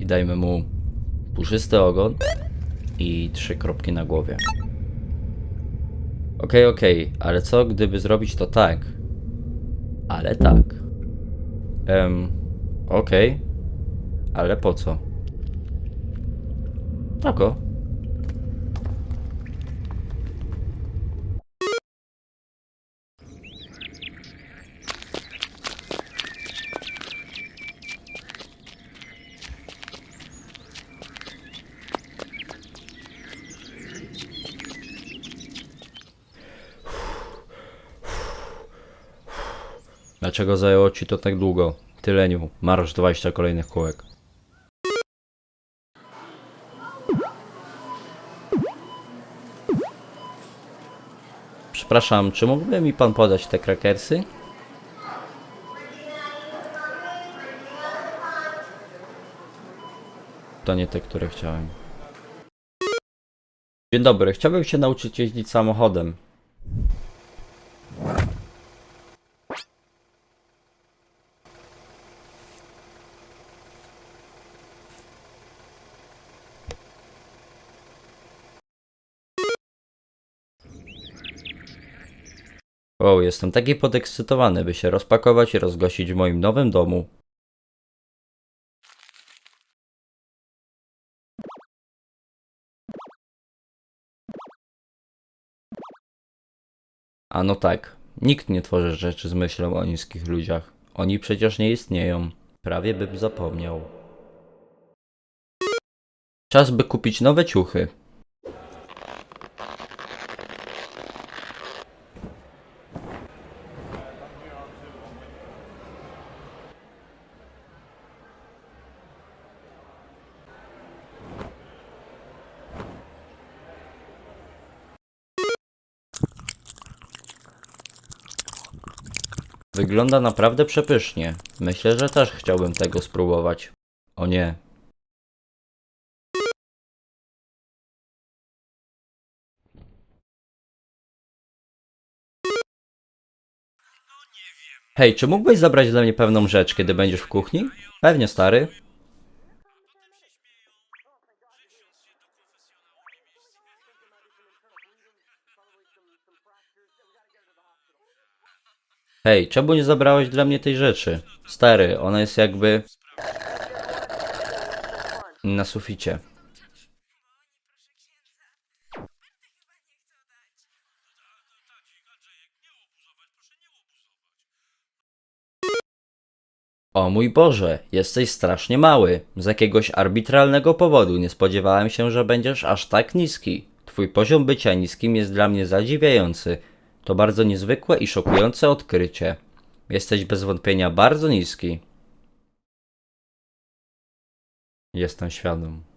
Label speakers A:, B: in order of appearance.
A: I dajmy mu puszysty ogon i trzy kropki na głowie. Okej, okej, ale co gdyby zrobić to tak? Ale tak. Em, okej. Ale po co? Tak Dlaczego zajęło ci to tak długo? Tyleniu, marsz 20 kolejnych kółek. Przepraszam, czy mógłby mi pan podać te krakersy? To nie te, które chciałem. Dzień dobry, chciałbym się nauczyć jeździć samochodem. O, jestem taki podekscytowany, by się rozpakować i rozgościć w moim nowym domu. A no tak, nikt nie tworzy rzeczy z myślą o niskich ludziach. Oni przecież nie istnieją. Prawie bym zapomniał. Czas by kupić nowe ciuchy. Wygląda naprawdę przepysznie. Myślę, że też chciałbym tego spróbować. O nie. Hej, czy mógłbyś zabrać dla mnie pewną rzecz, kiedy będziesz w kuchni? Pewnie, stary. Hej, czemu nie zabrałeś dla mnie tej rzeczy? Stary, ona jest jakby... Na suficie. O mój Boże, jesteś strasznie mały. Z jakiegoś arbitralnego powodu nie spodziewałem się, że będziesz aż tak niski. Twój poziom bycia niskim jest dla mnie zadziwiający. To bardzo niezwykłe i szokujące odkrycie. Jesteś bez wątpienia bardzo niski. Jestem świadom.